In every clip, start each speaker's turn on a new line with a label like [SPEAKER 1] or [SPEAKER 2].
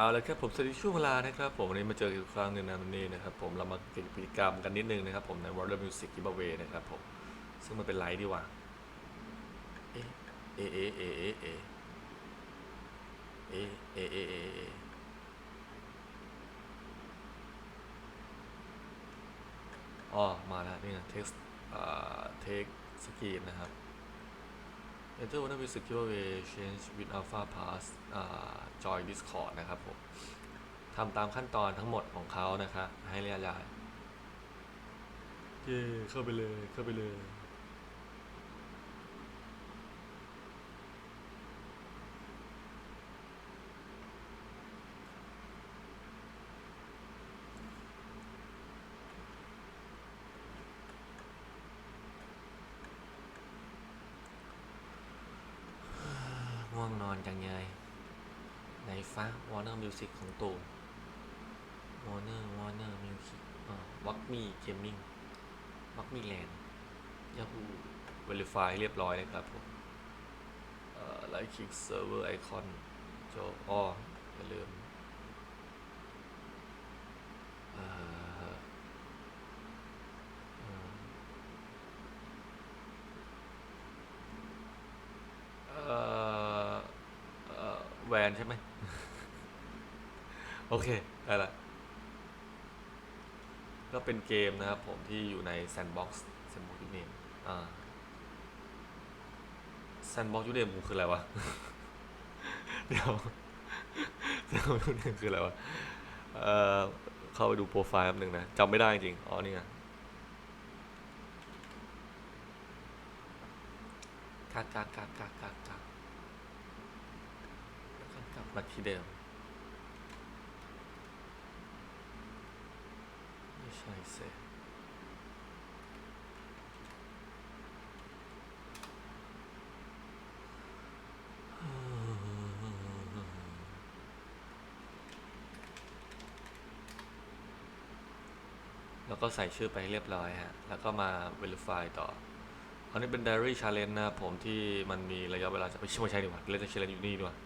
[SPEAKER 1] เอาละครับผมสวัสดีช่วงเวลานะครับผมวันนี้มาเจอกันอีกครั้งหนึ่งนะวันนี้นะครับผมเรามาเก็บกิจกรรมกันนิดนึงนะครับผมใน World Music Giveaway นะครับผมซึ่งมันเป็นไลฟ์ดีกว่าเอเอเอเอเอเอเอเอเอเอเออ๋อมาแล้วนี่นะ text อ่า take screen นะครับ Enter Wonder Music Giveaway Change with Alpha Pass Join Discord นะครับผมทำตามขั้นตอนทั้งหมดของเขานะครับให้เรียบร้อยเย้เข้าไปเลย เข้าไปเลย องนอนจังเลยไหนฟ้าวอร์เนอร์มิวสิกของตู่ Warner Warner Music อ่าวักมีเกมมิ่งวักมีแลนด์ยาฮูเวลิฟายเรียบร้อยเลยครับผมเอ่อไลค์คลิกเซิร์ฟเวอร์ไอคอนจออ้ออย่าลืมเอ่อเอ่อเอ่อเอ่อ แวนใช่ไหม โอเค ได้ละ ก็เป็นเกมนะครับผมที่อยู่ใน Sandbox Sandbox u n a m e อ่า Sandbox u n a m e คืออะไรวะ เดี๋ยว Sandbox u n a m e คืออะไรวะ เอ่อ เข้าไปดูโปรไฟล์แป๊บนึงนะจำไม่ได้จริง อ๋อ นี่ไงกากากากากากาก แล้วก็กลับมาที่เดิม ไม่ใช่เซแล้วก็ใส่ชื่อไปเรียบร้อยฮะ แล้วก็มา Verify ต่ออันนี้เป็น Diary Challenge นะผมที่มันมีระยะเวลาจะไม่ใช่ไม่ใช่ดีกว่าเล่น Challenge อยู่นี่ดีกว่า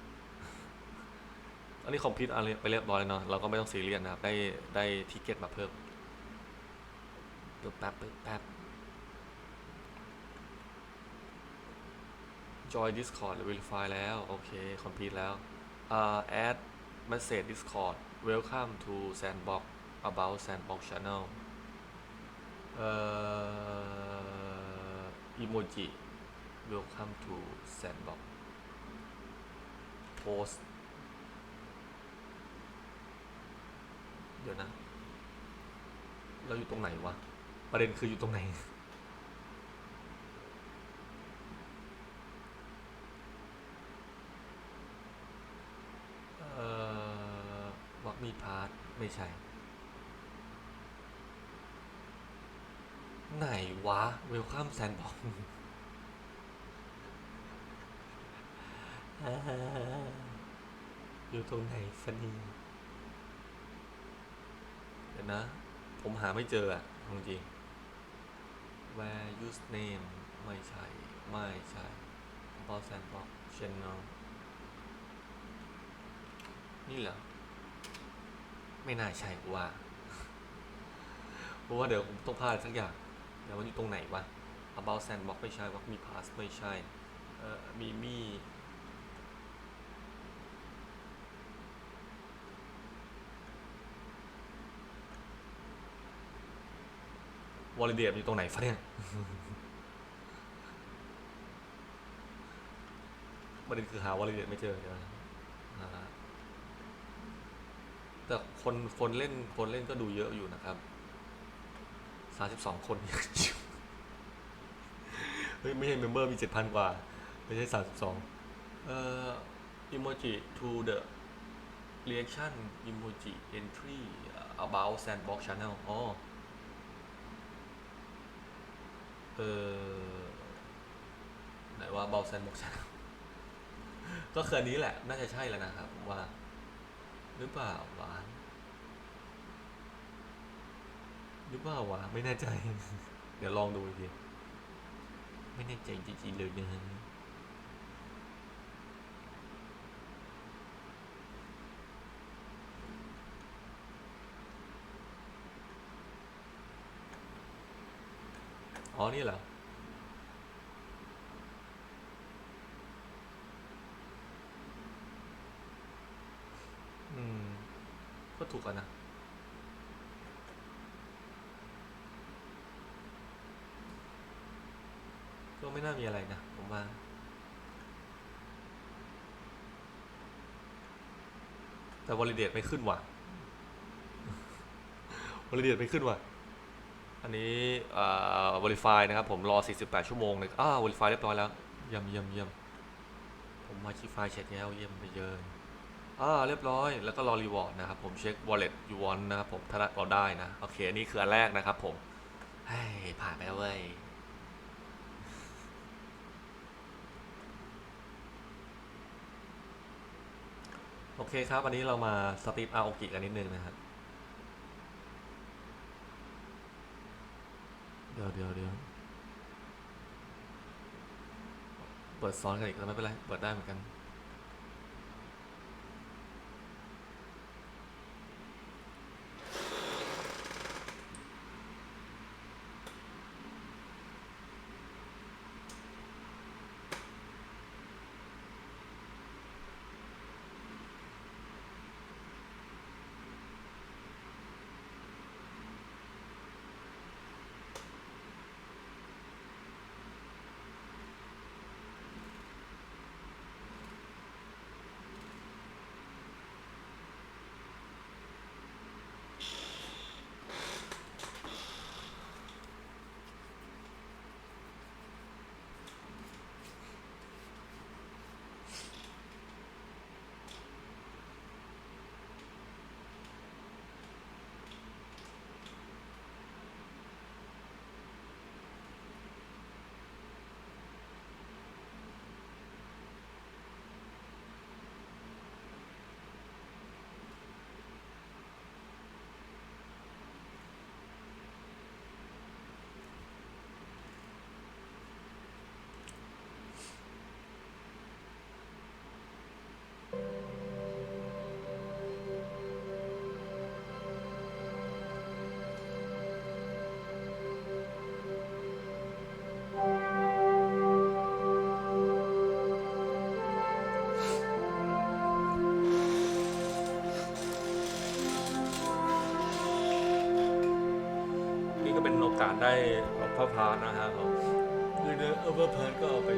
[SPEAKER 1] อันนี้คอมพิวต์อะไรไปเรียบร้อยแล้วเนาะเราก็ไม่ต้องซีเรียสนะครับ ได้ได้ทิเก็ตมาเพิ่มปึ๊บแป๊บปึ๊บแป๊บ join discord หรือ verify แล้ว โอเค complete แล้วอ่า add message discord welcome to sandbox about sandbox channel เอ่อ emoji welcome to sandbox post เดี๋ยวนะ เราอยู่ตรงไหนวะ ประเด็นคืออยู่ตรงไหน เอ่อวักมีพาร์ทไม่ใช่ ไหนวะ เวลคัมแซนบ็อกอยู่ตรงไหนฟะนี นะ ผมหาไม่เจออะจริงๆ where use name ไม่ใช่ ไม่ใช่ about sandbox channel นี่เหรอ ไม่น่าใช่กว่าเพราะว่าเดี๋ยวผมต้องพลาดสักอย่างเดี๋ยวมันอยู่ตรงไหนวะ about sandbox ไม่ใช่วักมี pass ไม่ใช่ เอ่อมีมี่ วอลเลเดียอยู่ตรงไหนฟะเนี่ยประเด็นคือหาวอลเลเดียไม่เจอเดี๋ยวนะอ่าแต่คนคนเล่นคนเล่นก็ดูเยอะอยู่นะครับสามสิบสองคนเฮ้ยไม่ใช่เมมเบอร์มีเจ็ดพันกว่า ไม่ใช่สามสิบสองเอ่อ emoji to the reaction emoji entry about sandbox channel อ๋อ เออไหนว่าเบาแซนบอกชนก็คืนนี้แหละ น่าจะใช่แล้วนะครับ ว่า หรือเปล่าวะหรือเปล่าวะไม่แน่ใจ เดี๋ยวลองดูอีกทีไม่แน่ใจจริงๆเลยนะ อนี่เหรอ อืม ก็ถูกกันนะ ก็ไม่น่ามีอะไรนะ ผมว่าแต่วอลิเดตไม่ขึ้นว่ะวอลิเดตไม่ขึ้นว่ะ อันนี้อ่า verify นะครับ ผมรอ 48 ชั่วโมงเลยอ้าว verify เรียบร้อยแล้วเยี่ยมเยี่ยมเยี่ยมผมมาชีไฟล์เช็คแล้วเยี่ยมไปเยินอ่าเรียบร้อยแล้วก็รอ reward นะครับผมเช็ค wallet you want นะครับผมถ้าเราได้นะ โอเค อันนี้คืออันแรกนะครับผมเฮ้ยผ่านไปแล้วเว้ยโอเคครับ วันนี้เรามาสตีฟอาโอกิกันนิดนึงนะครับ ดี๋ยวเดี๋ยวเดี๋ยวเปิดซ้อนกันอีกแล้วไม่เป็นไร เปิดได้เหมือนกัน การได้เอาพระพานะฮะเราคือเนื้อเออร์เพิร์ก็เอาไป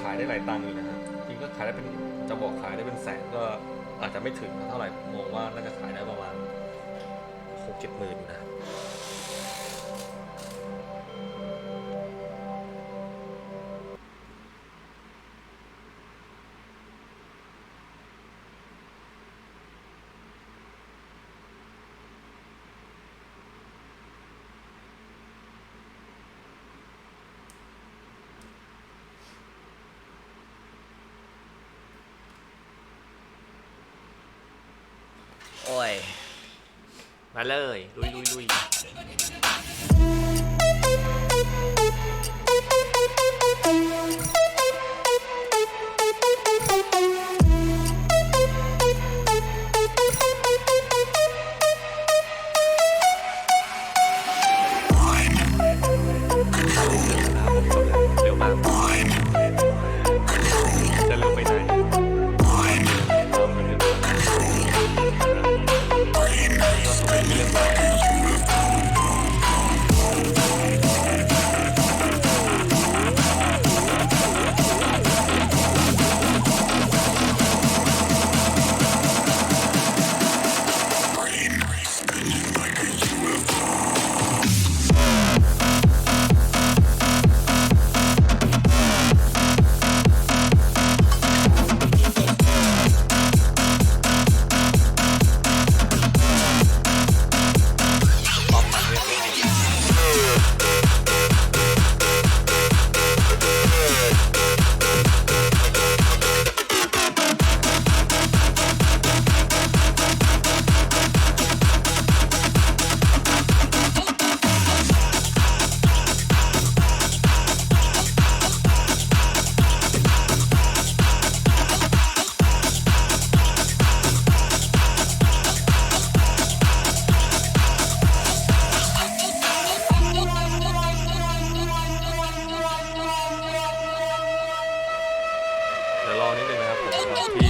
[SPEAKER 1] ขายได้หลายตังค์อยู่นะฮะจริงก็ขายได้เป็นจะบอกขายได้เป็นแสนก็อาจจะไม่ถึงเท่าไหร่มองว่าน่าจะขายได้ประมาณหกเจ็ดหมื่นนะ เลยลุยลุยลุย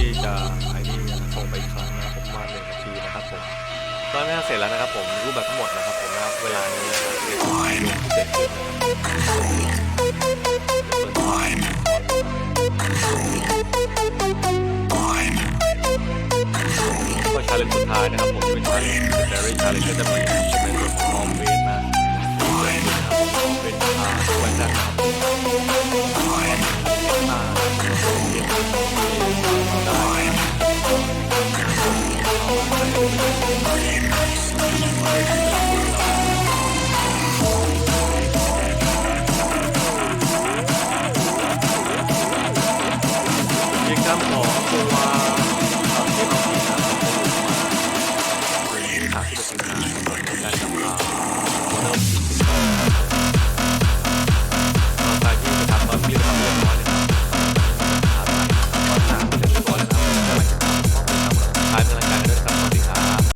[SPEAKER 1] ที่จะไอ้นี่ส่งไปอีกครั้งนะครับผมมาหนึ่งนาทีนะครับผมตอนนี้เสร็จแล้วนะครับผมรูปแบบทั้งหมดนะครับผมนะเวลาในะครับเวลานี้ก็ชาเลนจ์สุดท้ายนะครับผมเป็นชาเลนจ์เดอรี่ชาเลนจ์ก็จะมี จกรรมของตัว